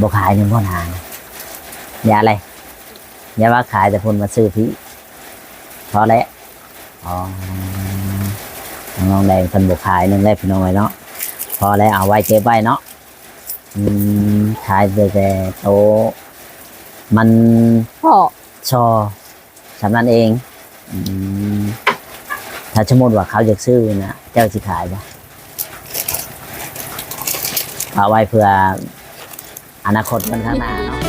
บ่ขายในบ่นางอย่าอะไรอย่าว่าขายแต่คนมาซื้อพี่พอแล้วอ๋อน้องแดงคนบ่ขายนึงแล้วพี่น้องไว้เนาะพอแล้วเอาไว้เก็บไว้เนาะอืมขายแต่แต่โตมันพ่อชอสำนั้นเองอืมถ้าสมมติว่าเขาอยากซื้อนะเจ้าสิขายปะเอาไว้เพื่อ อนาคตมันข้างหน้าเนาะ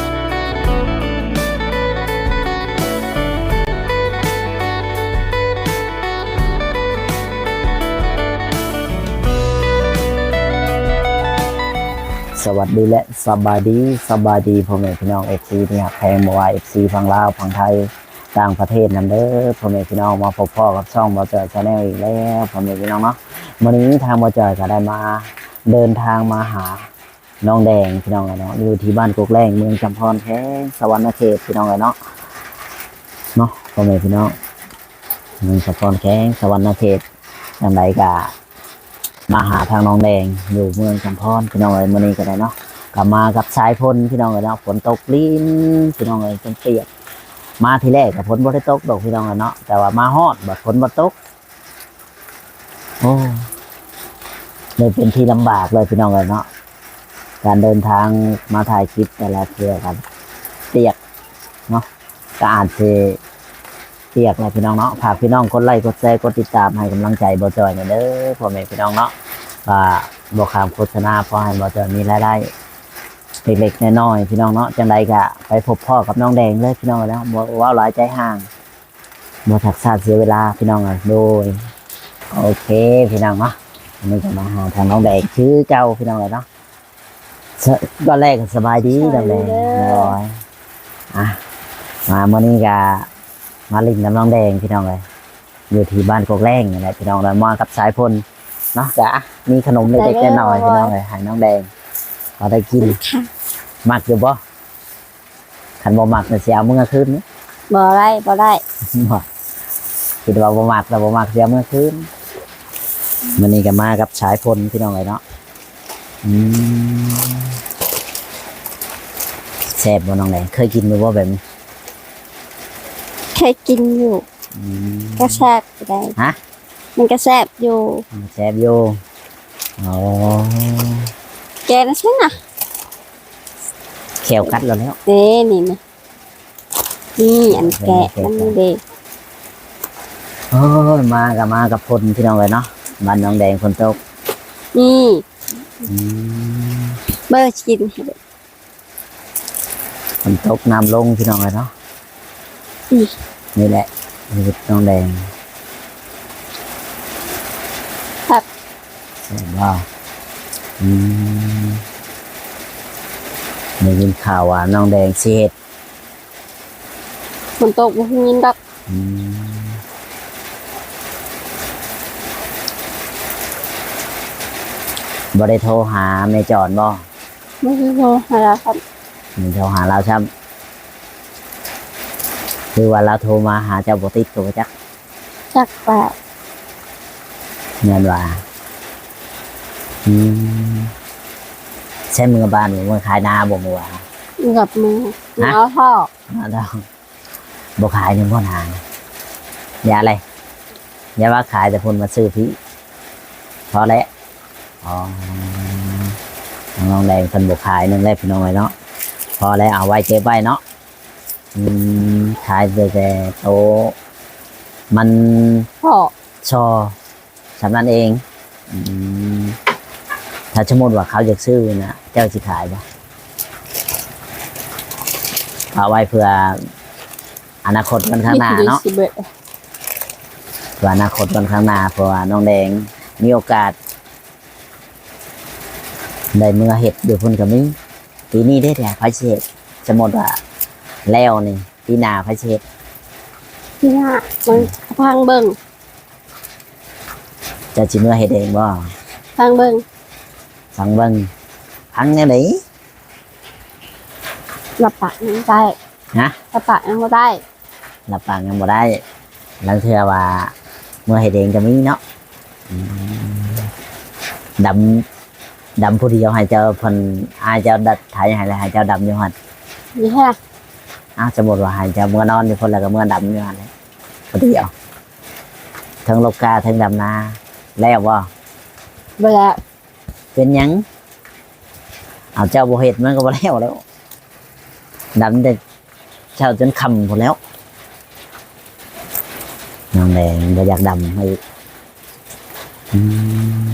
สวัสดีและสบายดีสบายดีพ่อแม่พี่น้องเอฟซีเนี่ยแพงบัวเอฟซีฝั่งลาวฝั่งไทยต่างประเทศนั่นเด้อพ่อแม่พี่น้องมาพบพ่อกับช่องบอเจอชาแนลอีกแล้วพ่อแม่พี่น้องเนาะวันนี้ทางบอเจอก็ได้มาเดินทางมาหา น้องแดงพี่น้องเนาะอยู่ที่บ้านกกแรงเมืองจำพรแพงสวรรค์เขตพี่น้องเนาะเนาะพ่อแม่พี่น้องเมืองจำพรแข้งสวรรค์เขตอย่างไรก็มาหาทางน้องแดงอยู่เมืองจำพรพี่น้องเอ้ยมื้อนี้ก็ได้เนาะกลับมากับสายพลพี่น้องเลยเนาะฝนตกลิ้นพี่น้องเลยจนเปียกมาทีแรกกับฝนบ่ได้ตกดอกพี่น้องเลยเนาะแต่ว่ามาฮอดบัดฝนบ่ตกโอ้เลยเป็นที่ลำบากเลยพี่น้องเลยเนาะ การเดินทางมาถ่ายคลิปแต่ละเทือครับ เปียกเนาะก็อาจจะเปียกเลยพี่น้องเนาะฝากพี่น้องกดไลค์กดแชร์กดติดตามให้กำลังใจบ่จอยหน่อยเด้อพ่อแม่พี่น้องเนาะว่าบ่ขามโฆษณาพอให้บ่จอยมีรายได้เล็กๆน้อยๆพี่น้องเนาะจังใดก็ไปพบพ่อกับน้องแดงเลยพี่น้องแล้วบ่ว่าหลายใจห่างบ่ทักษาเสียเวลาพี่น้องเลยโดยโอเคพี่น้องเนาะวันจะมาหาทางน้องแดงชื่อเจ้าพี่น้องเลยเนาะ สก็แรกก็สบายดีน้องแดงร้อยอะมาเมื่อนี้ก็มาลิงน้ำน้องแดงพี่น้องเลยอยู่ที่บ้านกกแรงนี่แหละพี่น้องเลยมากับสายพลเนาะจ้ะมีขนมเล็กๆน้อยๆพี่น้องเลยให้น้องแดงพอได้กินมักอยู่บ่ขันบ่มักน่ะเสียเมื่อคืนนี้บ่ได้บ่ได้บ่คิดว่าบ่มักแต่บ่มักเสียเมื่อคืนมื้อนี้ก็มากับชายพลพี่น้องเลยเนาะ อืมแซ่บบ่น้องแหลเคยกินบ่แบบนี้เคยกินอยู่ อืมก็แซ่บอยู่ได้ฮะมันก็แซ่บอยู่ แซ่บอยู่อ๋อแกนะใช่น่ะแขวกัดแล้วแล้วเด้นี่นะนี่อันแกะมันเด็กโอ้ยมากับมากับพลพี่น้องเลยเนาะบ้านน้องแดงคนตกนี่อืม เบอร์กินให้เด็กคนตกน้ำลงพี่น้องเลยเนาะอืมนี่แหละนี่คือน้องแดงครับเห็นว่าอืมได้ยินข่าวว่าน้องแดงเสียดฝนตกบ่ยินดอกอืม บ่ได้โทรหาแม่จอนบ่ไม่ใช่โทรหาเราครับไม่โทรหาเราครับคือว่าเราโทรมาหาเจ้าบ่ติดตัวจักจักแปะเงินว่าอืมใช่มือบ้านผมมือขายนาบ่มือว่ากับมือฮะเอาพ่อเอาดอกบ่ขายในบ่นางอย่าอะไรอย่าว่าขายแต่คนมาซื้อพี่พอแล้ว อ๋อน้องแดงคนบ่ขายนึงแล้วพี่น้องไว้เนาะพอแล้วเอาไว้เก็บไว้เนาะอืมขายแต่แต่โตมันพ่อชอสำนั้นเองอืมถ้าสมมติว่าเขาอยากซื้อนะเจ้าสิขายปะเอาไว้เพื่ออนาคตมันข้างหน้าเนาะสิเบิดเพื่ออนาคตมันข้างหน้าเพราะว่าน้องแดงมีโอกาส ได้เมื่อเห็ดอยู่พุ่นกับมีปีนี้ได้แต่พระเชษสมมติว่าแล้วนี่ปีหน้าพระเชษที่หน้ามันพังเบิ่งเจะจิเมื่อเห็ดเองบ่พังเบิ่งฟังเบิ่งพังแนวไหนหลับปากยังได้ฮะหลับปากยังบ่ได้หลับปากยังบ่ได้ลังเทื่อว่าเมื่อเห็ดเองก็มีเนาะอืม ดดำผู้เดียวให้เจ้าเพิ่นอายเจ้าดัดไถให้แล้วให้เจ้าดำอยู่หั่นนี่ฮะอ้าวสมมุติว่าให้เจ้าเมื่อนอนอยู่คนแล้วก็เมื่อดำอยู่หั่นเลยผู้เดียวทั้งลกกาทั้งดำนาแล้วบ่เวลาเป็นหยังเอาเจ้าบ่เฮ็ดมันก็บ่แล้วแล้วดำแต่เช้าจนค่ำพุ่นแล้วน้องแดงบ่อยากดำให้อืม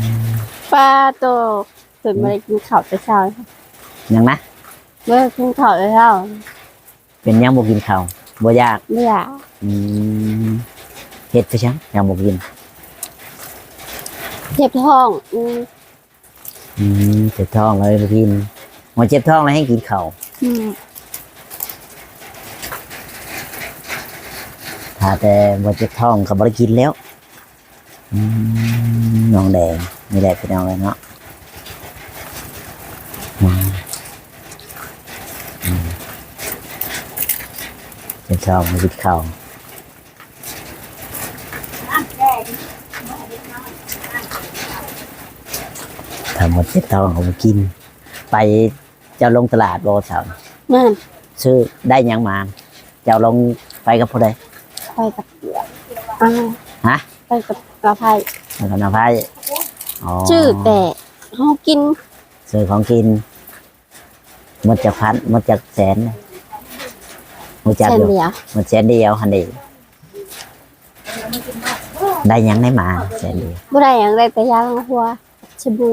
ป้าโต ตื่นมากินข้าวแต่เช้าหยังนะ เมื่อกินข้าวแต่เช้าเป็นหยังบ่กินข้าวบ่อยากไม่อยากอืมเฮ็ดไปชังยังบ่กิน เจ็บท้องอืมอืมเจ็บท้องเลยบ่กินมาเจ็บท้องแล้วให้กินข้าวอืมถ้าแต่บ่เจ็บท้องก็บ่ได้กินแล้วอืมน้องแดงนี่แหละพี่น้องเลยเนาะอืมอืม เจ็บท้องมากินข้าวถ้าหมดเจ็บท้องก็บ่กิน ไปเจ้าลงตลาดบ่สาวนั่นซื้อได้หยังมา เจ้าลงไปกับผู้ใดไปกับอ่าฮะไปกับกระไพแล้วก็น้าไพ่อ๋อชื่อแต่เขากินซื้อของกินหมดจากพันหมดจากแสน หมดจากเช่นอยู่เดียวหมดแสนเดียวหันดีได้หยังได้มาแสนเดียวบุได้อย่างไรแต่ยาลังหัวชบู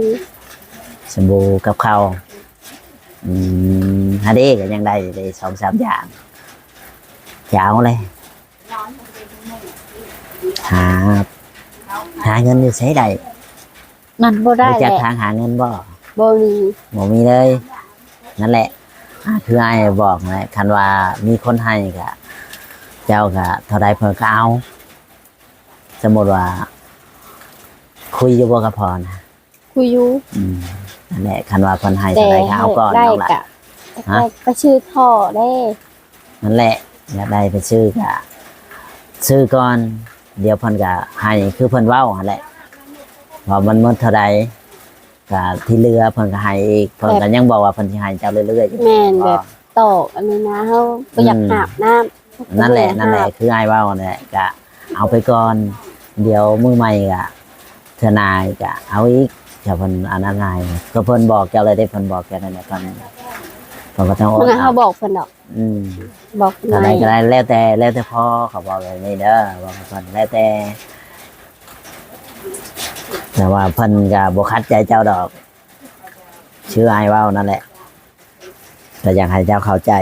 สบู่กับข้าวอืมฮันดีก็ยังได้ได้สองสามอย่างจะเอาเลยหาหาเงินอยู่ใช้ได้มันบ่ได้รู้แหจักละทางหาเงินบ่บ่มีบ่มีเลย นั่นแหละอ่า คือไอ้ายบอกนะคันว่ามีคนให้ก็เจ้าก็เท่าใดเพิ่นก็เอาสมมติว่า คุยอยู่บ่ก็พอนะคุยอยู่อืมนั่นแหละคันว่าเพิ่นให้แต่เท่าใดก็เอาก่อนได้น้องละ กะฮะไปชื่อท่อได้นั่นแหละอยากได้ไปซื้อก็ซื้อก่อน เดี๋ยวเพิ่นก็ให้คือเพิ่นเว้าหั่นแหละว่ามันหมดเท่าใด ก็ที่เหลือเพิ่นก็ให้อีกเพิ่นก็ยังบอกว่าเพิ่นสิให้เจ้าเรื่อยๆอยู่แม่นแบบตอกอันนี้นะเขาบ่อยากอืมอาบน้ำนั่นแหละนั่นแหละคือไอ้ายเว่านั่นแหละก็เอาไปก่อน เดี๋ยวมือใหม่ก็เทนายก็เอาอีกเจ้าเพิ่นอันนั้นนายก็เพิ่นบอกเจ้าเลยได้เพิ่นบอกแค่นั้นแหละเพิ่นเพิ่นก็ต้องอมัดนเขาเอาบอกเพิ่นดอก อืม บอกก็นาได้ยก็ได้แล้วแต่แล้วแต่พ่อเขาบอกแบบนี้เด้อบอกเพิ่นแล้วแต่ แต่ว่าเพิ่นก็บ่คัดใจเจ้าดอก ชื่อไอ้ายเว้านั่นแหละ แต่อยากให้เจ้าเข้าใจ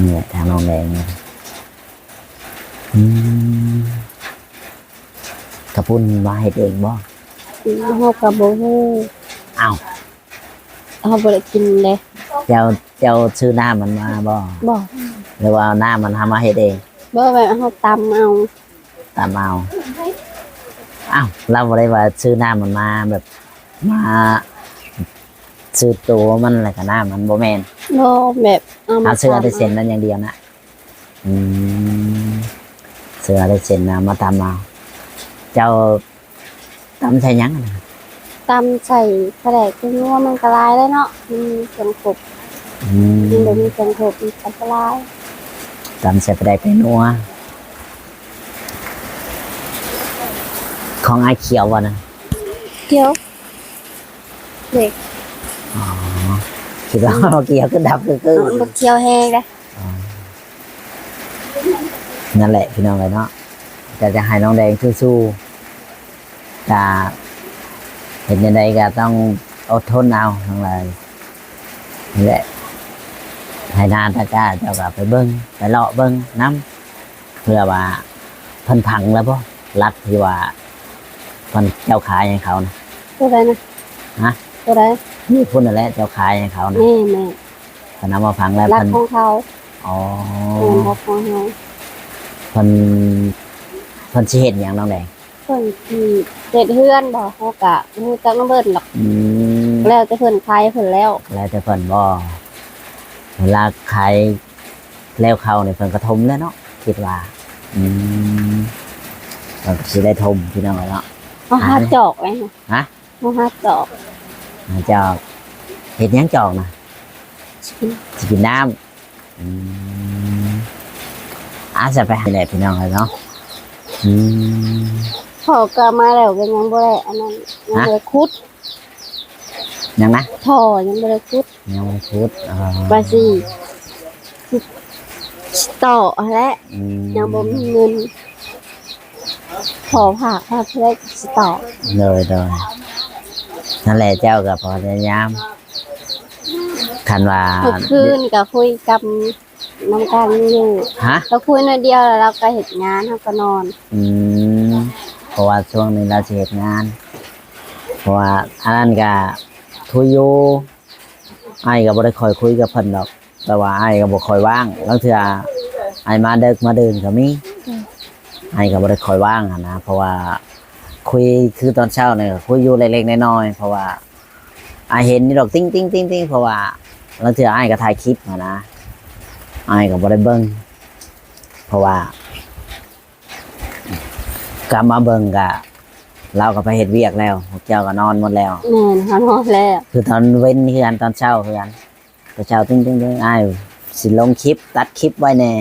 เนี่ยทางน้องแดงเนี่ยอืมกระปุ้นมาเฮ็ดเองบ่เขากับบ่ฮู้อ้าวเขาบ่ได้กินเลย เจ้าเจ้าชื่อหน้ามันมาบ่บอกหรือว่าเอาหน้ามันทำมาเฮ็ดเองบ่แบบเขาตำเอาตามเอา อ้าวเราบ่ได้ว่าชื่อหน้ามันมาแบบมาชื่อตัวมันอะไรกับหน้ามันบ่แม่นบ่แบบเอามาเอาเสื้อได้ตำเซ็นนั้นอย่างเดียวนะอืมเสื้อได้เซ็นนะมาตามเอาเจ้าตำใส่หยังอะนะตำใส่กระแดกคือว่ามันกระลายได้เนาะมันมีเสียงขบอืมมันบ่มีเสียงขบมีอันตราย ตำใส่ไปได้เป็นนัว ของไอ้เขียววะนะเกี่ยวเด็กอ๋อคิดว่าเกี่ยวก็ดับก็คือบ่เกี่ยวแห้งเด้นั่นแหละพี่น้องเลยเนาะจะจะให้น้องแดงสู้ๆจะเห็นยังไงก็ต้องอดทนเอาทั้งหลายนี่แหละให้นานตะกร้าเจ้าก็ไปเบิ้งไปเลาะเบิ้งน้ำเพื่อว่าเพันพังแล้วป่รัดที่ว่า เพันเจ้าขายให้เขานะตัวใดนะฮะตัวใดนี่พุ่นนั่นแหละเจ้าขายให้เขานะแม่แม่พนำมาพังแล้วรักเพันของเขาอ๋อแม่รักของเขาเพันเพันสิเห็นอย่างน้องแดงเพิ่นที่เด็ดเฮือนบ่เขาก็ฮู้จักน้ำเบิ่นหรอกอืมแล้วแต่เพิ่นขายเพิ่นแล้วแล้วแต่เพิ่นบ่เวลาขายแล้วเขาเนี่ยเพิ่นก็ทมแล้วเนาะคิดว่า อืมเพิ่นก็สิได้ทมพี่น้องเนาะ เอาหาจอกไว้ฮะหมาหาดอกหาจอกเห็ดหยังจอกนะชิมสิกินน้ำอืมอาจจะไปหาแหละพี่น้องเลยเนาะอืมพอก็มาแล้วก็ยังบ่ได้อันนั้นยังบ่ได้คุดยังนะท่อยังบ่ได้คุดยังไม่พูดอ่าว่าสิสิต่อและอืมยังบ่มีเงิน ขอผักผักเล็กสิต่อเลยเลยนั่นแหละเจ้ากับพอพยายามคันว่าเมื่อคืนก็คุยกับน้ำกันอยู่ฮะเราคุยหน่อยเดียวแล้วเราก็เห็นงานเราก็นอน อืมเพราะว่าช่วงนี้เราสิเหตุงาน เพราะว่าอันนั้นก็คุยอยู่ไอ้ก็บ่ได้คอยคุยกับเพิ่นดอก แต่ว่าไอ้ก็บ่คอยว่างแล้วเทื่อไอ้มาเดึกมาเดินก็มี ไอ้ก็บ่ได้คอยว่างอะนะ เพราะว่าคุยคือตอนเช้าเนี่ยก็คุยอยู่เล็กๆน้อยๆเพราะว่าไอ้เห็นนี่ดอกติ้งติ้งติ้งติ้งเพราะว่าแล้วเทื่อไอ้ก็ถ่ายคลิปอะนะไอ้ก็บ่ได้เบิ่งเพราะว่ากลับมาเบิ่งกะเราก็ไปเฮ็ดเวียกแล้วพวกเจ้าก็นอนหมดแล้วแม่นเขานอนแล้วคือตอนเว้นคือกันตอนเช้าคือกันตอนเช้าตึ้งตึ้งตึ้งอ้ายสิลงคลิป ตัดคลิปไว้แน่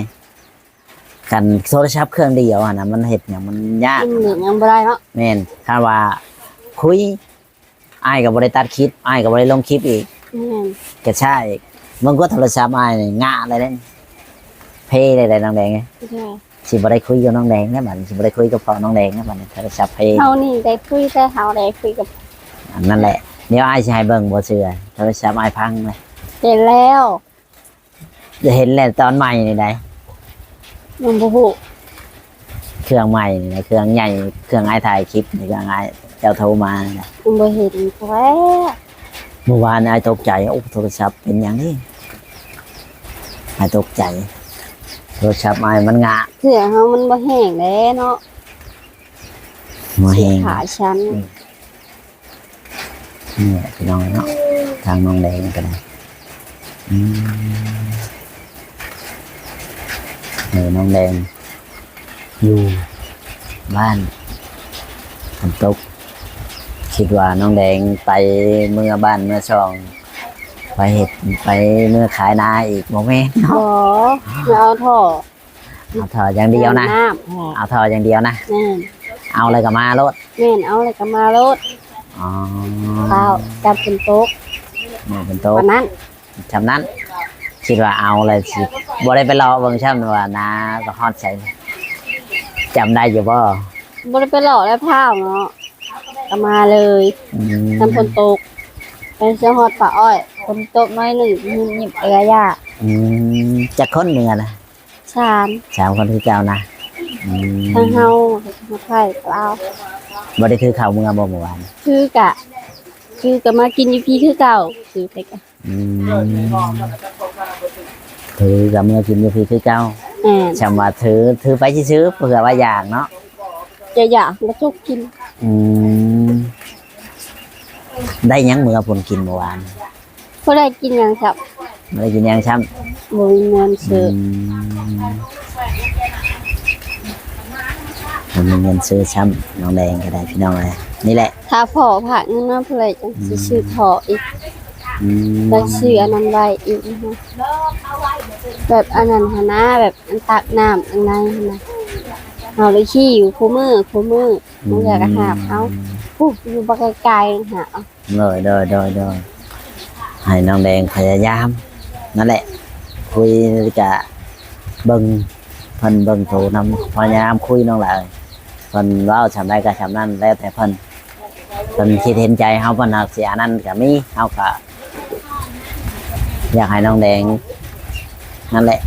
กันโทรศัพท์เครื่องเดียวอะนะมันเห็ดอย่างมันยากกินเหลืองยังบ่ได้เนาะแม่นคาดว่าคุยอ้ายกับบริตัดคลิปอ้ายกับบริลงคลิปอีกแม่นกระชายอีกมันก็โทรศัพท์อ้ายนี่งะอะไรเล่นเพย์อะไรน้องแดงไงใช่สิบ่ได้คุยกับน้องแดงนะบัดนี้สิบ่ได้คุยกับพ่อน้องแดงนะบัดนี้โทรศัพท์เพย์เฮานี่ได้คุยแต่เฮาได้คุยกับอันนั่นแหละเดี๋ยวอ้ายสิให้เบิ่งบ่เชื่อโทรศัพท์อ้ายพังเลยเห็นแล้ว จะเห็นแหละตอนใหม่นี่ได้ ยังบ่ฮู้เครื่องใหม่นี่นะเครื่องใหญ่เครื่องอ้ายถ่ายคลิปนี่เครื่องอ้ายเจ้าโทรมานี่นะยังบ่เห็นแล้เมื่อวานอ้ายตกใจโอ้โทรศัพท์เป็นอย่างนี้อ้ายตกใจโทรศัพท์อ้ายมันงะเสื้อเฮามันบ่แห้งแล้วเนาะมาแหงขาฉันเนี่ยพี่น้องเนาะทางน้องแดงก็ได้อืม เออน้องแดง อยู่ บ้านฝนตกคิดว่าน้องแดงไปเมื่อบ้านเมื่อช่อง ไปเห็ดไปเมื่อขายนาอีกโมเมนต์ขอมาเอาท่อเอาเถออย่างเดียวนะ น้ำเอาเถออย่างเดียวนะ แม่นเอาอะไรกับมาโลดแม่นเอาอะไรก็มารถอ๋อข้าวจับเป็นโต๊ะเนี่ยเป็นโต๊ะวันนั้นชำนั้น คิดว่าเอาอะไรสิ บ่ได้ไปรอเบิ่งช่ำว่านาก็ฮอดใส่จำได้อยู่บ่บ่ได้ไปหล่อแล้วผ้าวเนาะก็มาเลยอืมน้ำฝนตกไปเสียฮอดป่าอ้อยฝนตกน้อยหนึ่งหยิบเอยาอืมจะค้นเมือนะชามสามคนคือเจ้านะอืมทั้งเฮามาไข่เปล่าบ่ได้คือข้าวเมือบ่เมื่อวานคือกะ คือกะมากินอยู่พี่คือเก่าคือไปกะอืม ถือกับเมื่อกินอยู่พี่คือเจ้าแอนชำว่าถือถือไปซื้อๆเผื่อว่าอยากเนาะจะอยากมาจุกกินอืมได้หยังเมื่อผลกินเมื่อวานเพราะได้กินอย่างครับไม่ได้กินหยังช้ำบ่มีเงินซื้อผมมีเงินซื้อช้ำน้องแดงก็ได้พี่น้องเลยนี่แหละ ถ้าพอผักเงินมาเพื่อจังสิซื้อถออีก อืมแล้วซื้ออันนั้นไว้อีกนะคะแบบอันนั้นหนนะแบบอันตักน้ำอันนั้นหั้นนะเอาเลยขี้อยู่คู่มือคู่มือมันอยากจะหาบเอาปุ๊บอยู่บักไกลๆหาเอาเลยเดยเดยเดยให้น้องแดงพยายามนั่นแหละ คุยกะเบิงเพิ่นเบิงโทรนำพยายามคุยน้องหลายเพิ่นเว้าชำได้ก็ชำนั้นแล้วแต่เพิ่นเพิ่นคิดเห็นใจเฮาเพิ่นหักเสียนั่นก็มีเฮาก็ อยากให้น้องแดง นั่นแหละ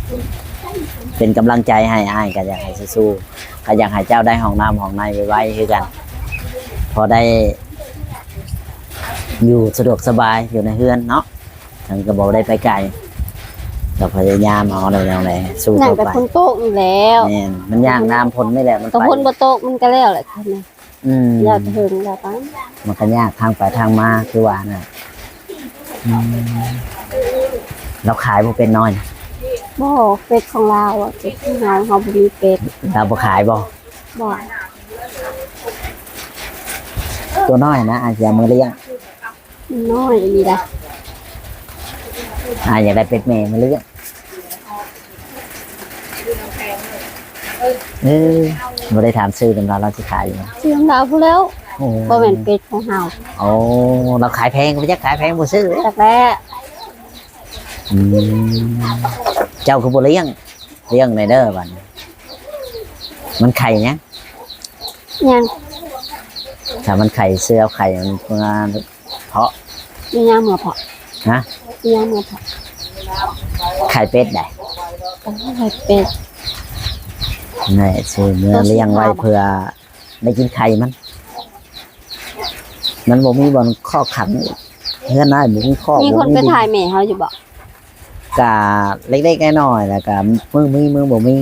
เป็นกำลังใจให้อ้ายก็อยากให้สู้ๆก็อยากให้เจ้าได้ห้องน้ำห้องในไว้ๆคือกัน พอได้ อยู่สะดวกสบายอยู่ในเฮือนเนาะทางก็บอกได้ไปไกลก็พยายามเอาในแนวไหนสู้นั่งเข้าแต่ไปคนโต๊ะอยู่แล้วแม่นมันย่างน้ำพ้นไม่แหละมันแต่ไปคนบ่โต๊ะมันก็แล้วแหละค่ะนะอืมแล้วแต่ถึงแล้วไป มันก็ยากทางไปทางมาคือว่าน่ะอืม เราขายบ่เป็นน้อยบ่เป็ดของเราอะเป็ดของเราเขาบ่มีเป็ดเราบ่ขายบ่บ่ตัวน้อยนะอาจจะเอามือเลี้ยงน้อยดีละอาอยากได้เป็ดแม่มาเลี้ยงเออไม่ได้ถามซื้อตำราเราจะขายอยู่นะเสียงดาวพูดแล้วโอ้บ่เป็นเป็ดของเฮาโอ้เราขายแพงก็ไม่ใช่ขายแพงบ่ซื้อเลยจากแรก อืมเจ้าคือบ่เลี้ยงเลี้ยงในเด้อบัดนี้มันไข่เนี้ยยังถ้ามันไข่เสื้อเอาไข่มันมาเพาะมียังเหมือเพาะฮะมียังเหมือเพาะไข่เป็ดได้โอ้ยเป็ดนี่ซื้อเนื้อตัวสีเลี้ยงไว้ขาวบ่เพื่อได้กินไข่มัน มันบ่มีบอนข้อขันเพื่อนได้บ่มีข้อมีคนบ่ไปดิถ่ายแม่เขาอยู่บอ กกะเล็กๆน้อยๆแล้วก็มือมีมือบ่มี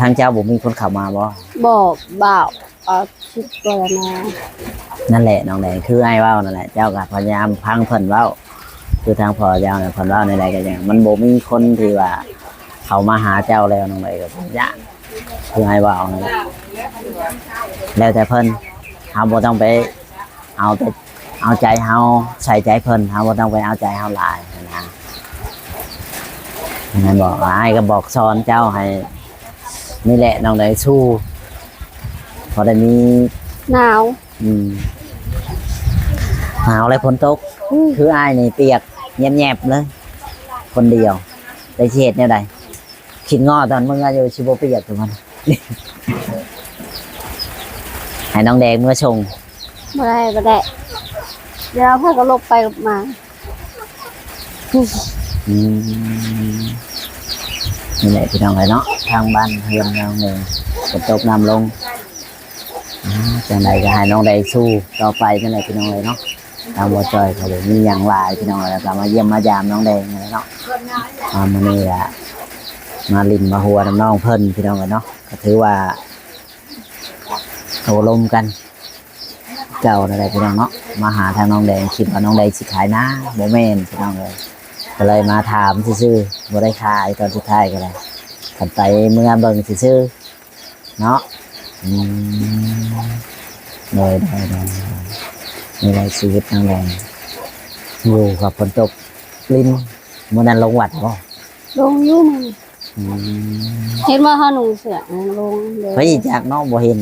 ทางเจ้าบ่มีคนเข้ามาบ่บอกบ่าวเอาชิดตัวนะนั่นแหละน้องแดงคือไอ้เว้านั่นแหละเจ้าก็พยายามพังเพิ่นเว้า คือทางพ่อเจ้าเนี่ยเพิ่นเว้าในใดก็อย่างมันบ่มีคนที่ว่า เขามาหาเจ้าแล้วน้องใดก็ยากคือไอ้เว้านั่นแหละแล้วแต่เพิ่นเฮาบ่ต้องไป เอาแต่เอาใจเฮาใส่ใจเพิ่นเฮาบ่ต้องไปเอาใจเฮาหลายนะ นั่นบอกว่าไอ้ก็บอกสอนเจ้าให้นี่แหละน้องใดสู้พอได้มีหนาวอืมหนาวเลยฝนตกอืมคืออ้ายนี่เปียกแยบๆเลย คนเดียว ได้สิเฮ็ดแนวใดขิดงอตอนมึงอายุชิบเปียกทุกคนให้น้องแดงเมื่อชงบ่ได้บ่ได้เดี๋ยวพ่อก็ลบไปลบมาอืม นี่แหละพี่น้องเลยเนาะทางบ้านเฮือนเราหนึ่งฝนตกน้ำลงอ่าจังใดก็ให้น้องแดงสู้ต่อไปนั่นแหละพี่น้องเลยเนาะตามวจอยเขาเลยมีอย่างหลายพี่น้องเลยแล้วก็มาเยี่ยมมายามน้องแดงเลยเนาะมามื่อนี้แหละมาลินมาหัวน้ำน้องเพิ่นพี่น้องกันเนาะก็ถือว่าโตลมกัน เจ้าอะไรพี่น้องเนาะมาหาทางน้องแดงคิดว่าน้องแดงสิขายนะโมเมนพี่น้องเลย ก็เลยมาถามซื่อๆบ่ได้ขายตอนสุดท้ายก็เลยกันไปเมื่อเบิ่งซื่อๆเนาะอืมเลยได้ได้นี่แหละชีวิตน้องแดงอยู่กับฝนตกลินมื่อนั้นลงวัดบ่ลงอยู่มันอืมเห็นว่าเขาหนุ่งเสื้อนะลงเลยเฮ้ยจากน้องบ่เห็น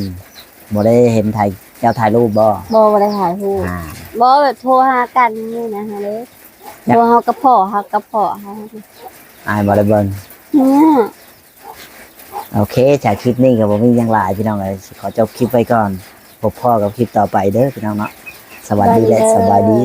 บ่ได้เห็นถ่ายเจ้าถ่ายรูปบ่บ่บ่ได้ถ่ายรูปอ่าบ่แบบโทรหากันนี่นะฮะเลย อยากโทรเฮากับพ่อเฮากับพ่อเฮาอายบ่ได้เบิ่งเนี่ยโอเคจากคลิปนี้ก็บ่มีหยังหลายพี่น้องเอ้ยขอจบคลิปไว้ก่อนพบพ่อกับคลิปต่อไปเด้อพี่น้องเนาะสวัสดีและสบายดี